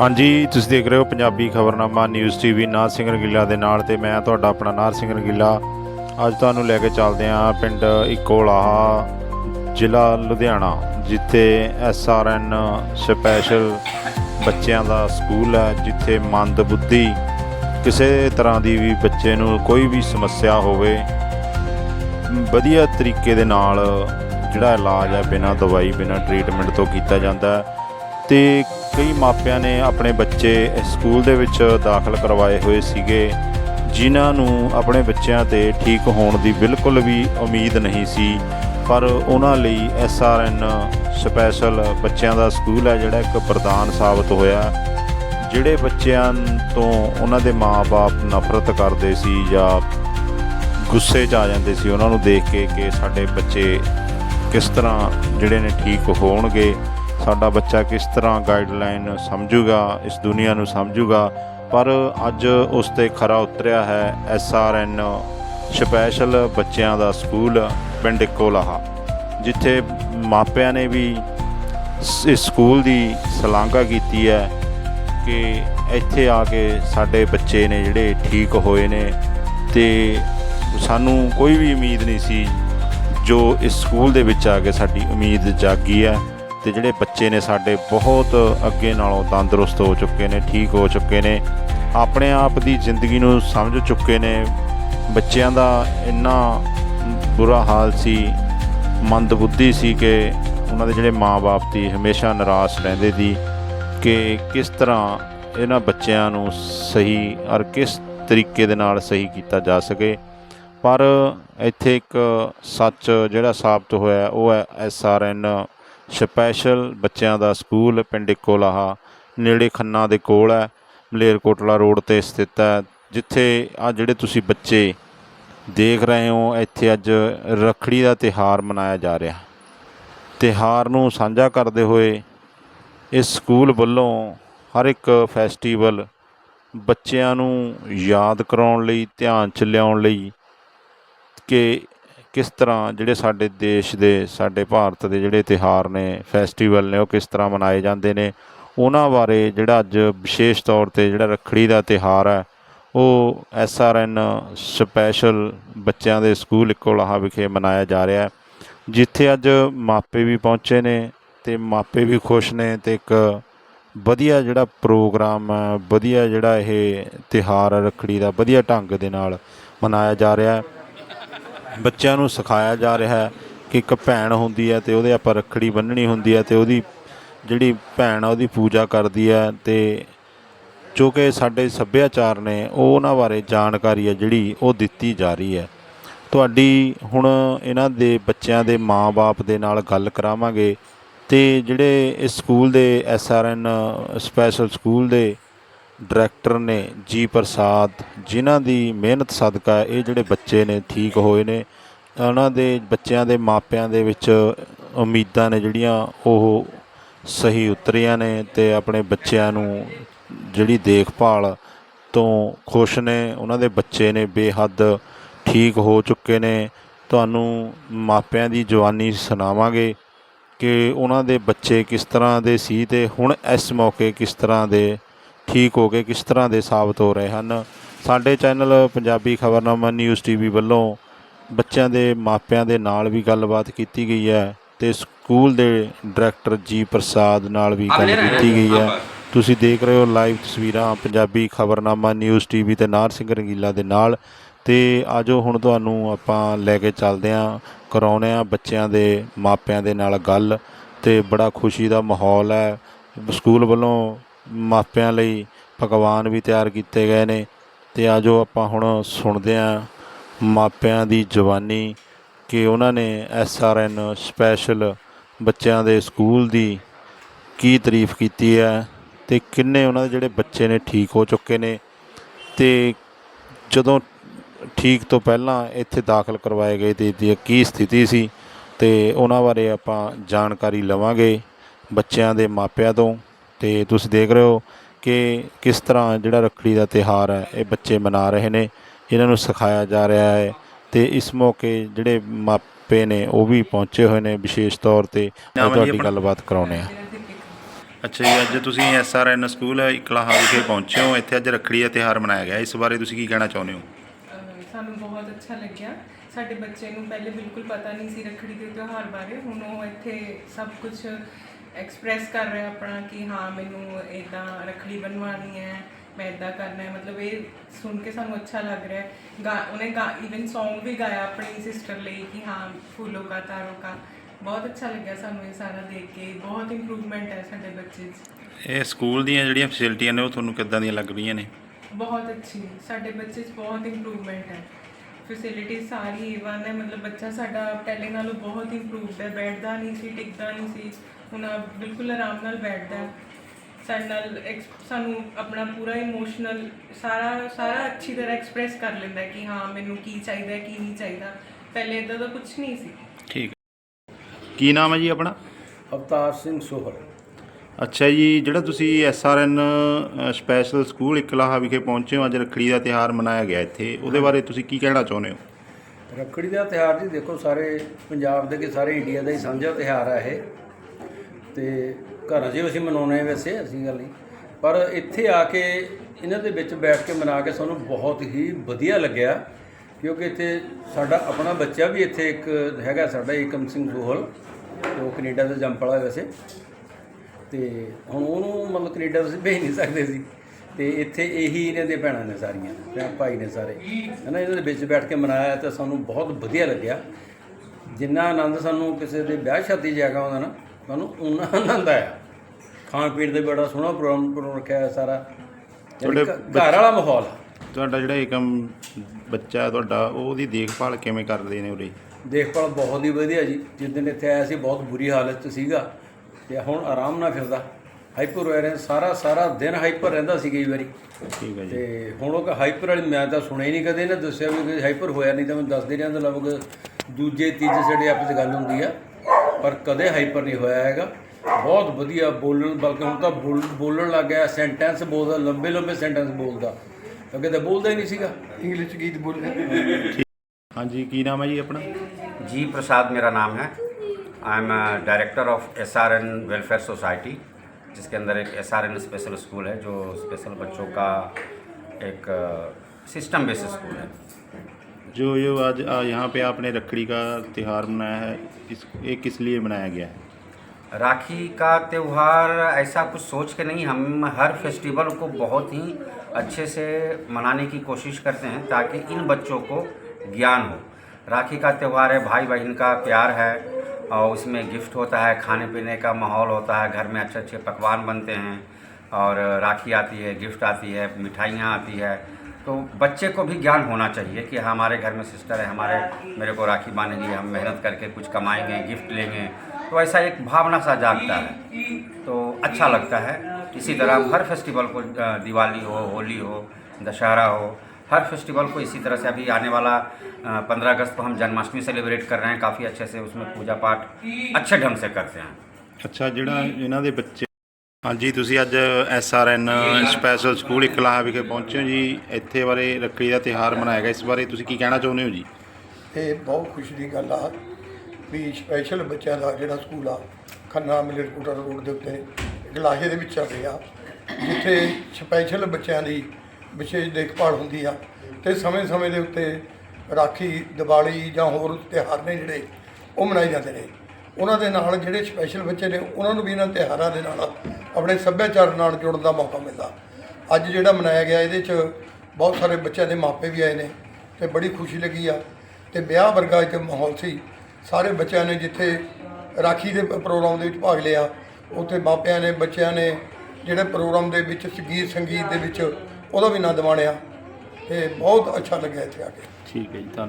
ਹਾਂਜੀ, ਤੁਸੀਂ ਦੇਖ ਰਹੇ ਹੋ ਪੰਜਾਬੀ ਖਬਰਨਾਮਾ ਨਿਊਜ਼ ਟੀਵੀ ਨਾਰ ਸਿੰਘ ਰੰਗੀਲਾ ਦੇ ਨਾਲ ਤੇ ਮੈਂ ਤੁਹਾਡਾ ਆਪਣਾ ਨਾਰ ਸਿੰਘ ਰੰਗੀਲਾ। ਅੱਜ ਤੁਹਾਨੂੰ ਲੈ ਕੇ ਚੱਲਦੇ ਹਾਂ ਪਿੰਡ ਇਕੋਲਾ ਜ਼ਿਲ੍ਹਾ ਲੁਧਿਆਣਾ, ਜਿੱਥੇ ਐਸਆਰਐਨ ਸਪੈਸ਼ਲ ਬੱਚਿਆਂ ਦਾ ਸਕੂਲ ਹੈ, ਜਿੱਥੇ ਮੰਦ ਬੁੱਧੀ ਕਿਸੇ ਤਰ੍ਹਾਂ ਦੀ ਵੀ ਬੱਚੇ ਨੂੰ ਕੋਈ ਵੀ ਸਮੱਸਿਆ ਹੋਵੇ, ਵਧੀਆ ਤਰੀਕੇ ਦੇ ਨਾਲ ਜਿਹੜਾ ਇਲਾਜ ਹੈ, ਬਿਨਾਂ ਦਵਾਈ, ਬਿਨਾਂ ਟ੍ਰੀਟਮੈਂਟ ਤੋਂ ਕੀਤਾ ਜਾਂਦਾ ਹੈ। ਤੇ ਕਈ ਮਾਪਿਆਂ ਨੇ ਆਪਣੇ ਬੱਚੇ ਸਕੂਲ ਦੇ ਵਿੱਚ ਦਾਖਲ ਕਰਵਾਏ ਹੋਏ ਸੀਗੇ, ਜਿਨ੍ਹਾਂ ਨੂੰ ਆਪਣੇ ਬੱਚਿਆਂ ਤੇ ਠੀਕ ਹੋਣ ਦੀ ਬਿਲਕੁਲ ਵੀ ਉਮੀਦ ਨਹੀਂ ਸੀ। ਪਰ ਉਹਨਾਂ ਲਈ ਐਸਆਰਐਨ ਸਪੈਸ਼ਲ ਬੱਚਿਆਂ ਦਾ ਸਕੂਲ ਹੈ, ਜਿਹੜਾ ਇੱਕ ਪ੍ਰਦਾਨ ਸਾਬਤ ਹੋਇਆ, ਜਿਹੜੇ ਬੱਚਿਆਂ ਤੋਂ ਉਹਨਾਂ ਦੇ ਮਾਪੇ ਨਫ਼ਰਤ ਕਰਦੇ ਸੀ ਜਾਂ ਗੁੱਸੇ 'ਚ ਆ ਜਾਂਦੇ ਸੀ, ਉਹਨਾਂ ਨੂੰ ਦੇਖ ਕੇ ਕਿ ਸਾਡੇ ਬੱਚੇ ਕਿਸ ਤਰ੍ਹਾਂ ਜਿਹੜੇ ਨੇ ਠੀਕ ਹੋਣਗੇ। ਸਾਡਾ ਬੱਚਾ ਕਿਸ ਤਰ੍ਹਾਂ ਗਾਈਡਲਾਈਨ ਸਮਝੂਗਾ, ਇਸ ਦੁਨੀਆ ਨੂੰ ਸਮਝੂਗਾ। ਪਰ ਅੱਜ ਉਸ ਤੇ ਖਰਾ ਉਤਰਿਆ ਹੈ ਐਸਆਰਐਨ ਸਪੈਸ਼ਲ ਬੱਚਿਆਂ ਦਾ ਸਕੂਲ ਪਿੰਡ ਕੋਲਾਹਾ, ਜਿੱਥੇ ਮਾਪਿਆਂ ਨੇ ਵੀ ਇਸ ਸਕੂਲ ਦੀ ਸ਼ਲਾਘਾ ਕੀਤੀ ਹੈ ਕਿ ਇੱਥੇ ਆ ਕੇ ਸਾਡੇ ਬੱਚੇ ਨੇ ਜਿਹੜੇ ਠੀਕ ਹੋਏ ਨੇ ਤੇ ਸਾਨੂੰ ਕੋਈ ਵੀ ਉਮੀਦ ਨਹੀਂ ਸੀ ਜੋ ਇਸ ਸਕੂਲ ਦੇ ਵਿੱਚ ਆ ਕੇ ਸਾਡੀ ਉਮੀਦ ਜਾਗੀ ਹੈ। ਤੇ ਜਿਹੜੇ ਬੱਚੇ ਨੇ ਸਾਡੇ ਬਹੁਤ ਅੱਗੇ ਨਾਲੋਂ ਤੰਦਰੁਸਤ ਹੋ ਚੁੱਕੇ ਨੇ, ਠੀਕ ਹੋ ਚੁੱਕੇ ਨੇ, ਆਪਣੇ ਆਪ ਦੀ ਜ਼ਿੰਦਗੀ ਨੂੰ ਸਮਝ ਚੁੱਕੇ ਨੇ। ਬੱਚਿਆਂ ਦਾ ਇੰਨਾ ਬੁਰਾ ਹਾਲ ਸੀ, ਮੰਦਬੁੱਧੀ ਸੀ ਕਿ ਉਹਨਾਂ ਦੇ ਜਿਹੜੇ ਮਾਪੇ ਸੀ, ਹਮੇਸ਼ਾ ਨਿਰਾਸ਼ ਰਹਿੰਦੇ ਸੀ ਕਿ ਕਿਸ ਤਰ੍ਹਾਂ ਇਹਨਾਂ ਬੱਚਿਆਂ ਨੂੰ ਸਹੀ ਔਰ ਕਿਸ ਤਰੀਕੇ ਦੇ ਨਾਲ ਸਹੀ ਕੀਤਾ ਜਾ ਸਕੇ। ਪਰ ਇੱਥੇ ਇੱਕ ਸੱਚ ਜਿਹੜਾ ਸਾਬਤ ਹੋਇਆ, ਉਹ ਹੈ ਐਸਆਰਐਨ ਸਪੈਸ਼ਲ ਬੱਚਿਆਂ ਦਾ ਸਕੂਲ ਪਿੰਡ ਕੋਲਾਹਾ ਨੇੜੇ ਖੰਨਾ ਦੇ ਕੋਲ ਹੈ, ਮਲੇਰਕੋਟਲਾ ਰੋਡ ਤੇ ਸਥਿਤ ਹੈ। ਜਿੱਥੇ ਆ ਜਿਹੜੇ ਤੁਸੀਂ ਬੱਚੇ ਦੇਖ ਰਹੇ ਹੋ, ਇੱਥੇ ਅੱਜ ਰੱਖੜੀ ਦਾ ਤਿਹਾਰ ਮਨਾਇਆ ਜਾ ਰਿਹਾ। ਤਿਹਾਰ ਨੂੰ ਸਾਂਝਾ ਕਰਦੇ ਹੋਏ ਇਸ ਸਕੂਲ ਵੱਲੋਂ ਹਰ ਇੱਕ ਫੈਸਟੀਵਲ ਬੱਚਿਆਂ ਨੂੰ ਯਾਦ ਕਰਾਉਣ ਲਈ, ਧਿਆਨ ਚ ਲਿਆਉਣ ਲਈ ਕਿ ਕਿਸ ਤਰ੍ਹਾਂ ਜਿਹੜੇ ਸਾਡੇ ਦੇਸ਼ ਦੇ, ਸਾਡੇ ਭਾਰਤ ਦੇ ਜਿਹੜੇ ਤਿਉਹਾਰ ਨੇ ਫੈਸਟੀਵਲ ਨੇ, ਉਹ ਕਿਸ ਤਰ੍ਹਾਂ ਮਨਾਏ ਜਾਂਦੇ ਨੇ, ਉਹਨਾਂ ਬਾਰੇ ਜਿਹੜਾ ਅੱਜ ਵਿਸ਼ੇਸ਼ ਤੌਰ ਤੇ ਜਿਹੜਾ ਰੱਖੜੀ ਦਾ ਤਿਉਹਾਰ ਹੈ, ਉਹ ਐਸਆਰਐਨ ਸਪੈਸ਼ਲ ਬੱਚਿਆਂ ਦੇ ਸਕੂਲ ਇਕੋਲਾਹਾ ਵਿਖੇ ਮਨਾਇਆ ਜਾ ਰਿਹਾ ਹੈ, ਜਿੱਥੇ ਅੱਜ ਮਾਪੇ ਵੀ ਪਹੁੰਚੇ ਨੇ ਤੇ ਮਾਪੇ ਵੀ ਖੁਸ਼ ਨੇ ਤੇ ਇੱਕ ਵਧੀਆ ਜਿਹੜਾ ਪ੍ਰੋਗਰਾਮ ਹੈ, ਵਧੀਆ ਜਿਹੜਾ ਇਹ ਤਿਉਹਾਰ ਰੱਖੜੀ ਦਾ ਵਧੀਆ ਢੰਗ ਦੇ ਨਾਲ ਮਨਾਇਆ ਜਾ ਰਿਹਾ ਹੈ। ਬੱਚਿਆਂ ਨੂੰ ਸਿਖਾਇਆ ਜਾ ਰਿਹਾ ਹੈ ਕਿ ਇੱਕ ਭੈਣ ਹੁੰਦੀ ਹੈ ਤੇ ਉਹਦੇ ਆਪਾਂ ਰੱਖੜੀ ਬੰਨਣੀ ਹੁੰਦੀ ਹੈ ਤੇ ਉਹਦੀ ਜਿਹੜੀ ਭੈਣ ਆ ਉਹਦੀ ਪੂਜਾ ਕਰਦੀ ਹੈ ਤੇ ਜੋ ਕਿ ਸਾਡੇ ਸੱਭਿਆਚਾਰ ਨੇ ਉਹ ਉਹਨਾਂ ਬਾਰੇ ਜਾਣਕਾਰੀ ਹੈ ਜਿਹੜੀ ਉਹ ਦਿੱਤੀ ਜਾ ਰਹੀ ਹੈ। ਤੁਹਾਡੀ ਹੁਣ ਇਹਨਾਂ ਦੇ ਬੱਚਿਆਂ ਦੇ ਮਾਪੇ ਦੇ ਨਾਲ ਗੱਲ ਕਰਾਵਾਂਗੇ ਤੇ ਜਿਹੜੇ ਇਸ ਸਕੂਲ ਦੇ ਐਸਆਰਐਨ ਸਪੈਸ਼ਲ ਸਕੂਲ ਦੇ ਡਾਇਰੈਕਟਰ ਨੇ ਜੀ ਪ੍ਰਸਾਦ, ਜਿਨ੍ਹਾਂ ਦੀ ਮਿਹਨਤ ਸਦਕਾ ਇਹ ਜਿਹੜੇ ਬੱਚੇ ਨੇ ਠੀਕ ਹੋਏ ਨੇ, ਉਹਨਾਂ ਦੇ ਬੱਚਿਆਂ ਦੇ ਮਾਪਿਆਂ ਦੇ ਵਿੱਚ ਉਮੀਦਾਂ ਨੇ ਜਿਹੜੀਆਂ ਉਹ ਸਹੀ ਉਤਰੀਆਂ ਨੇ ਤੇ ਆਪਣੇ ਬੱਚਿਆਂ ਨੂੰ ਜਿਹੜੀ ਦੇਖਭਾਲ ਤੋਂ ਖੁਸ਼ ਨੇ, ਉਹਨਾਂ ਦੇ ਬੱਚੇ ਨੇ ਬੇਹੱਦ ਠੀਕ ਹੋ ਚੁੱਕੇ ਨੇ। ਤੁਹਾਨੂੰ ਮਾਪਿਆਂ ਦੀ ਜਵਾਨੀ ਸੁਣਾਵਾਂਗੇ ਕਿ ਉਹਨਾਂ ਦੇ ਬੱਚੇ ਕਿਸ ਤਰ੍ਹਾਂ ਦੇ ਸੀ ਤੇ ਹੁਣ ਇਸ ਮੌਕੇ ਕਿਸ ਤਰ੍ਹਾਂ ਦੇ ਠੀਕ ਹੋ ਕੇ ਕਿਸ ਤਰ੍ਹਾਂ ਦੇ ਸਾਬਤ ਹੋ ਰਹੇ ਹਨ? ਸਾਡੇ channel Punjabi Khabarnama news TV ਵੱਲੋਂ ਬੱਚਿਆਂ ਦੇ ਮਾਪਿਆਂ ਦੇ ਨਾਲ ਵੀ ਗੱਲਬਾਤ ਕੀਤੀ ਗਈ ਹੈ ਤੇ ਸਕੂਲ ਦੇ ਡਾਇਰੈਕਟਰ ਜੀ ਪ੍ਰਸਾਦ ਨਾਲ ਵੀ ਗੱਲ ਕੀਤੀ ਗਈ ਹੈ। ਤੁਸੀਂ ਦੇਖ ਰਹੇ ਹੋ ਲਾਈਵ ਤਸਵੀਰਾਂ ਪੰਜਾਬੀ ਖਬਰਨਾਮਾ ਨਿਊਜ਼ ਟੀਵੀ ਤੇ ਨਾਰ ਸਿੰਘ ਰੰਗੀਲਾ ਦੇ ਨਾਲ। ਤੇ ਆਜੋ ਹੁਣ ਤੁਹਾਨੂੰ ਆਪਾਂ ਲੈ ਕੇ ਚੱਲਦੇ ਆਂ ਕਰਾਉਨੇ ਆ ਬੱਚਿਆਂ ਦੇ ਮਾਪਿਆਂ ਦੇ ਨਾਲ ਗੱਲ ਤੇ ਬੜਾ ਖੁਸ਼ੀ ਦਾ ਮਾਹੌਲ ਹੈ। ਸਕੂਲ ਵੱਲੋਂ ਮਾਪਿਆਂ ਲਈ ਪਕਵਾਨ ਵੀ ਤਿਆਰ ਕੀਤੇ ਗਏ ਨੇ। ਤੇ ਆਜੋ ਆਪਾਂ ਹੁਣ ਸੁਣਦੇ ਆਂ ਮਾਪਿਆਂ ਦੀ ਜਵਾਨੀ, ਕਿ ਉਹਨਾਂ ਨੇ ਐਸਆਰਐਨ ਸਪੈਸ਼ਲ ਬੱਚਿਆਂ ਦੇ ਸਕੂਲ ਦੀ ਕੀ ਤਾਰੀਫ ਕੀਤੀ ਹੈ ਤੇ ਕਿੰਨੇ ਉਹਨਾਂ ਦੇ ਜਿਹੜੇ ਬੱਚੇ ਨੇ ਠੀਕ ਹੋ ਚੁੱਕੇ ਨੇ ਤੇ ਜਦੋਂ ਠੀਕ ਤੋਂ ਪਹਿਲਾਂ ਇੱਥੇ ਦਾਖਲ ਕਰਵਾਏ ਗਏ ਤੇ ਇਹਦੀ ਕੀ ਸਥਿਤੀ ਸੀ ਤੇ ਉਹਨਾਂ ਬਾਰੇ ਆਪਾਂ ਜਾਣਕਾਰੀ ਲਵਾਂਗੇ ਬੱਚਿਆਂ ਦੇ ਮਾਪਿਆਂ ਤੋਂ। ਤੇ ਤੁਸੀਂ ਦੇਖ ਰਹੇ ਹੋ ਕਿ ਕਿਸ ਤਰ੍ਹਾਂ ਜਿਹੜਾ ਰੱਖੜੀ ਦਾ ਤਿਹਾਰ ਹੈ ਇਹ ਬੱਚੇ ਮਨਾ ਰਹੇ ਨੇ ਇਹਨਾਂ ਨੂੰ ਸਿਖਾਇਆ ਜਾ ਰਿਹਾ ਹੈ ਤੇ ਇਸ ਮੌਕੇ ਜਿਹੜੇ ਮਾਪੇ ਨੇ ਉਹ ਵੀ ਪਹੁੰਚੇ ਹੋਏ ਨੇ ਵਿਸ਼ੇਸ਼ ਤੌਰ ਤੇ। ਨਾਮ ਹੈ ਜੀ ਤੁਹਾਡੀ ਆਪਣਾ? ਗੱਲਬਾਤ ਕਰਾਉਣੇ ਆ ਅੱਛਾ ਜੀ ਅੱਜ ਤੁਸੀਂ ਐਸਆਰਐਨ ਸਕੂਲ ਇਕਲਾਹਾ ਵਿਖੇ ਪਹੁੰਚੇ ਹੋ ਇੱਥੇ ਅੱਜ ਰੱਖੜੀ ਦਾ ਤਿਉਹਾਰ ਮਨਾਇਆ ਗਿਆ ਇਸ ਬਾਰੇ ਤੁਸੀਂ ਕੀ ਕਹਿਣਾ ਚਾਹੁੰਦੇ ਹੋ? ਅਹ ਸਾਨੂੰ ਬਹੁਤ ਅੱਛਾ ਲੱਗਿਆ। ਸਾਡੇ ਬੱਚੇ ਨੂੰ ਪਹਿਲੇ ਬਿਲਕੁਲ ਪਤਾ ਨਹੀਂ ਸੀ ਰੱਖੜੀ ਦੇ ਤਿਉਹਾਰ ਬਾਰੇ ਹੁਣ ਉਹ ਇੱਥੇ ਸਭ ਕੁਝ ਐਕਸਪ੍ਰੈਸ ਕਰ ਰਿਹਾ ਆਪਣਾ ਕਿ ਹਾਂ ਮੈਨੂੰ ਇਦਾਂ ਰੱਖੜੀ ਬਣਵਾਉਣੀ ਹੈ ਮੈਂ ਇਦਾਂ ਕਰਨਾ ਹੈ। ਮਤਲਬ ਇਹ ਸੁਣ ਕੇ ਸਾਨੂੰ ਅੱਛਾ ਲੱਗ ਰਿਹਾ ਹੈ। ਉਹਨੇ ਗਾ ਇਵਨ Song ਵੀ ਗਾਇਆ ਆਪਣੀ ਸਿਸਟਰ ਲਈ ਕਿ ਹਾਂ ਫੂਲੋਂ ਕਾ ਤਾਰੋਂ ਕਾ। ਬਹੁਤ ਅੱਛਾ ਲੱਗਿਆ ਸਾਨੂੰ ਇਹ ਸਾਰਾ ਦੇਖ ਕੇ। ਬਹੁਤ ਇੰਪਰੂਵਮੈਂਟ ਹੈ ਸਾਡੇ ਬੱਚੇ 'ਚ ਇਹ ਸਕੂਲ ਦੀਆਂ ਜਿਹੜੀਆਂ ਫੈਸਿਲਿਟੀਆਂ ਨੇ ਉਹ ਤੁਹਾਨੂੰ ਕਿੱਦਾਂ ਦੀਆਂ ਲੱਗ ਰਹੀਆਂ ਨੇ? ਬਹੁਤ ਅੱਛੀ ਸਾਡੇ ਬੱਚੇ 'ਚ ਬਹੁਤ ਇੰਪਰੂਵਮੈਂਟ ਹੈ। ਫੈਸਿਲਿਟੀ ਸਾਰੀ ਏਵਨ ਹੈ। ਮਤਲਬ ਬੱਚਾ ਸਾਡਾ ਪਹਿਲੇ ਨਾਲੋਂ ਬਹੁਤ ਇੰਪਰੂਵਡ ਹੈ। ਬੈਠਦਾ ਨਹੀਂ ਸੀ ਟਿਕਦਾ ਨਹੀਂ ਸੀ। ਹੁਣ ਆ ਬਿਲਕੁਲ ਆਰਾਮ ਨਾਲ ਬੈਠਦਾ ਹੈ। ਸਾਡੇ ਨਾਲ ਐਕਸ- ਸਾਨੂੰ ਆਪਣਾ ਪੂਰਾ ਇਮੋਸ਼ਨਲ ਸਾਰਾ ਸਾਰਾ ਅੱਛੀ ਤਰ੍ਹਾਂ ਐਕਸਪ੍ਰੈਸ ਕਰ ਲੈਂਦਾ ਹੈ ਕਿ ਹਾਂ ਮੈਨੂੰ ਕੀ ਚਾਹੀਦਾ ਹੈ ਕੀ ਨਹੀਂ ਚਾਹੀਦਾ। ਪਹਿਲੇ ਇਦਾਂ ਦਾ ਕੁਝ ਨਹੀਂ ਸੀ। ਠੀਕ। ਕੀ ਨਾਮ ਹੈ ਜੀ ਆਪਣਾ? ਅਵਤਾਰ ਸਿੰਘ ਸੋਹਲ। ਅੱਛਾ ਜੀ ਜਿਹੜਾ ਤੁਸੀਂ ਐਸਆਰਐਨ ਸਪੈਸ਼ਲ ਸਕੂਲ ਇਕਲਾਹਾ ਵਿਖੇ ਪਹੁੰਚੇ ਹੋ ਅੱਜ ਰੱਖੜੀ ਦਾ ਤਿਉਹਾਰ ਮਨਾਇਆ ਗਿਆ ਇੱਥੇ ਉਹਦੇ ਬਾਰੇ ਤੁਸੀਂ ਕੀ ਕਹਿਣਾ ਚਾਹੁੰਦੇ ਹੋ? ਰੱਖੜੀ ਦਾ ਤਿਉਹਾਰ ਜੀ ਦੇਖੋ ਸਾਰੇ ਪੰਜਾਬ ਦੇ ਕਿ ਸਾਰੇ ਇੰਡੀਆ ਦਾ ਹੀ ਸਾਂਝਾ ਤਿਉਹਾਰ ਹੈ ਇਹ। ਤੇ ਘਰਾਂ 'ਚ ਅਸੀਂ ਮਨਾਉਂਦੇ ਹਾਂ ਵੈਸੇ ਅਸੀਂ ਗੱਲ ਨਹੀਂ। ਪਰ ਇੱਥੇ ਆ ਕੇ ਇਹਨਾਂ ਦੇ ਵਿੱਚ ਬੈਠ ਕੇ ਮਨਾ ਕੇ ਸਾਨੂੰ ਬਹੁਤ ਹੀ ਵਧੀਆ ਲੱਗਿਆ, ਕਿਉਂਕਿ ਇੱਥੇ ਸਾਡਾ ਆਪਣਾ ਬੱਚਾ ਵੀ ਇੱਥੇ ਇੱਕ ਹੈਗਾ ਸਾਡਾ ਏਕਮ ਸਿੰਘ ਗੋਹਲ ਉਹ ਕੈਨੇਡਾ ਦਾ ਜੰਮ ਵਾਲਾ ਵੈਸੇ। ਤੇ ਹੁਣ ਉਹਨੂੰ ਮਤਲਬ ਕੈਨੇਡਾ ਤੁਸੀਂ ਭੇਜ ਨਹੀਂ ਸਕਦੇ ਸੀ। ਤੇ ਇੱਥੇ ਇਹੀ ਇਹਨਾਂ ਦੇ ਭੈਣਾਂ ਨੇ ਸਾਰੀਆਂ, ਭੈਣ ਭਾਈ ਨੇ ਸਾਰੇ। ਹਨਾ, ਇਹਨਾਂ ਦੇ ਵਿੱਚ ਬੈਠ ਕੇ ਮਨਾਇਆ ਤਾਂ ਸਾਨੂੰ ਬਹੁਤ ਵਧੀਆ ਲੱਗਿਆ। ਜਿੰਨਾ ਆਨੰਦ ਸਾਨੂੰ ਕਿਸੇ ਦੇ ਵਿਆਹ ਸ਼ਾਦੀ 'ਚ ਜਾਗਾ ਹੁੰਦਾ ਨਾ ਸਾਨੂੰ ਉਨਾ ਆਨੰਦ ਆਇਆ। ਖਾਣ ਪੀਣ ਦੇ ਬੜਾ ਸੋਹਣਾ ਪ੍ਰੋਗਰਾਮ ਪ੍ਰੋਗਰਾਮ ਰੱਖਿਆ ਹੋਇਆ ਸਾਰਾ। ਤੁਹਾਡੇ ਘਰ ਵਾਲਾ ਮਾਹੌਲ। ਤੁਹਾਡਾ ਜਿਹੜਾ ਏਕਮ ਬੱਚਾ ਤੁਹਾਡਾ ਉਹਦੀ ਦੇਖਭਾਲ ਕਿਵੇਂ ਕਰਦੇ ਨੇ ਉਰੇ? ਦੇਖਭਾਲ ਬਹੁਤ ਹੀ ਵਧੀਆ ਜੀ। ਜਿਸ ਦਿਨ ਇੱਥੇ ਆਇਆ ਸੀ ਬਹੁਤ ਬੁਰੀ ਹਾਲਤ 'ਚ ਸੀਗਾ। ਤੇ ਹੁਣ ਆਰਾਮ ਨਾਲ ਫਿਰਦਾ। ਹਾਈਪਰ ਹੋਇਆ ਰਿਹਾ ਸਾਰਾ ਸਾਰਾ ਦਿਨ ਹਾਈਪਰ ਰਹਿੰਦਾ ਸੀ ਕਈ ਵਾਰੀ। ਠੀਕ ਹੈ ਜੀ। ਤੇ ਹੁਣ ਉਹ ਹਾਈਪਰ ਵਾਲੀ ਮੈਂ ਤਾਂ ਸੁਣਿਆ ਹੀ ਨਹੀਂ ਕਦੇ ਇਹਨੇ ਦੱਸਿਆ ਵੀ ਹਾਈਪਰ ਹੋਇਆ ਨਹੀਂ ਤਾਂ ਮੈਂ ਦੱਸਦੇ ਰਿਹਾ ਤਾਂ ਲਗਭਗ ਦੂਜੇ ਤੀਜੇ ਸੜੇ ਆਪਸ ਗੱਲ ਹੁੰਦੀ ਆ। ਪਰ ਕਦੇ ਹਾਈਪਰ ਨਹੀਂ ਹੋਇਆ ਹੈਗਾ ਬਹੁਤ ਵਧੀਆ ਬੋਲਣ ਬਲਕਿ ਹੁਣ ਤਾਂ ਬੋਲ- ਬੋਲਣ ਲੱਗ ਗਿਆ ਸੈਂਟੈਂਸ ਬੋਲਦਾ ਲੰਬੇ ਲੰਬੇ ਸੈਂਟੈਂਸ ਬੋਲਦਾ ਅੱਗੇ ਤਾਂ ਬੋਲਦਾ ਹੀ ਨਹੀਂ ਸੀਗਾ ਇੰਗਲਿਸ਼ ਗੀਤ ਬੋਲਦਾ ਹਾਂਜੀ ਕੀ ਨਾਮ ਹੈ ਜੀ ਆਪਣਾ जी प्रसाद मेरा नाम है I am director of S R N welfare society जिसके अंदर एक S R N special school है जो स्पेशल बच्चों का एक सिस्टम बेस्ड स्कूल है जो ये आज यहाँ पे आपने रखड़ी का त्यौहार मनाया है इस ये किस लिए मनाया गया है? राखी का त्यौहार ऐसा कुछ सोच के नहीं, हम हर फेस्टिवल को बहुत ही अच्छे से मनाने की कोशिश करते हैं ताकि इन बच्चों को ज्ञान हो। राखी का त्यौहार है भाई बहन का प्यार है, और उसमें गिफ्ट होता है खाने पीने का माहौल होता है, घर में अच्छे अच्छे पकवान बनते हैं, और राखी आती है, गिफ्ट आती है, मिठाइयाँ आती है तो बच्चे को भी ज्ञान होना चाहिए कि हाँ, हमारे घर में सिस्टर है, हमारे, मेरे को राखी बांधेगी, हम मेहनत करके कुछ कमाएँगे गिफ्ट लेंगे। तो ऐसा एक भावना सा जागता है। तो अच्छा लगता है। इसी तरह हर फेस्टिवल को दिवाली हो, होली हो, दशहरा हो, हर फेस्टिवल को इसी तरह से अभी आने वाला पंद्रह अगस्त को हम जन्माष्टमी सेलिब्रेट कर रहे हैं। काफ़ी अच्छे से उसमें पूजा पाठ अच्छे ढंग से करते हैं। अच्छा जोड़ा इन्हों के बच्चे ਹਾਂਜੀ ਤੁਸੀਂ ਅੱਜ ਐਸਆਰਐਨ ਸਪੈਸ਼ਲ ਸਕੂਲ ਇਕਲਾਹਾ ਵਿਖੇ ਪਹੁੰਚੇ ਹੋ ਜੀ। ਇੱਥੇ ਬਾਰੇ ਰੱਖੜੀ ਦਾ ਤਿਉਹਾਰ ਮਨਾਇਆ ਗਿਆ। ਇਸ ਬਾਰੇ ਤੁਸੀਂ ਕੀ ਕਹਿਣਾ ਚਾਹੁੰਦੇ ਹੋ ਜੀ? ਇਹ ਬਹੁਤ ਖੁਸ਼ੀ ਦੀ ਗੱਲ ਆ ਵੀ ਸਪੈਸ਼ਲ ਬੱਚਿਆਂ ਦਾ ਜਿਹੜਾ ਸਕੂਲ ਆ ਖੰਨਾ ਮਿਲਰਕੋਟਾ ਰੋਡ ਦੇ ਉੱਤੇ ਗਲਾਹੇ ਦੇ ਵਿੱਚ ਚੱਲ ਰਿਹਾ ਜਿੱਥੇ ਸਪੈਸ਼ਲ ਬੱਚਿਆਂ ਦੀ ਵਿਸ਼ੇਸ਼ ਦੇਖਭਾਲ ਹੁੰਦੀ ਆ ਤੇ ਸਮੇਂ-ਸਮੇਂ ਦੇ ਉੱਤੇ ਰਾਖੀ ਦੀਵਾਲੀ ਜਾਂ ਹੋਰ ਤਿਉਹਾਰ ਨੇ ਜਿਹੜੇ ਉਹ ਮਨਾਏ ਜਾਂਦੇ ਨੇ। ਉਹਨਾਂ ਦੇ ਨਾਲ ਜਿਹੜੇ ਸਪੈਸ਼ਲ ਬੱਚੇ ਨੇ, ਉਹਨਾਂ ਨੂੰ ਵੀ ਇਹਨਾਂ ਤਿਉਹਾਰਾਂ ਦੇ ਨਾਲ ਆਪਣੇ ਸੱਭਿਆਚਾਰ ਨਾਲ ਜੁੜਨ ਦਾ ਮੌਕਾ ਮਿਲਦਾ। ਅੱਜ ਜਿਹੜਾ ਮਨਾਇਆ ਗਿਆ, ਇਹਦੇ 'ਚ ਬਹੁਤ ਸਾਰੇ ਬੱਚਿਆਂ ਦੇ ਮਾਪੇ ਵੀ ਆਏ ਨੇ ਤੇ ਬੜੀ ਖੁਸ਼ੀ ਲੱਗੀ ਆ ਤੇ ਵਿਆਹ ਵਰਗਾ ਇੱਕ ਮਾਹੌਲ ਸੀ। ਸਾਰੇ ਬੱਚਿਆਂ ਨੇ ਜਿੱਥੇ ਰਾਖੀ ਦੇ ਪ੍ਰੋਗਰਾਮ ਦੇ ਵਿੱਚ ਭਾਗ ਲਿਆ, ਉੱਥੇ ਮਾਪਿਆਂ ਨੇ, ਬੱਚਿਆਂ ਨੇ ਜਿਹੜੇ ਪ੍ਰੋਗਰਾਮ ਦੇ ਵਿੱਚ ਸੰਗੀਤ ਸੰਗੀਤ ਦੇ ਵਿੱਚ ਉਹਦਾ ਵੀ ਆਨੰਦ ਮਾਣਿਆ ਤੇ ਬਹੁਤ ਅੱਛਾ ਲੱਗਿਆ ਇੱਥੇ ਆ ਕੇ। ਠੀਕ ਹੈ ਜੀ, ਧੰਨਵਾਦ।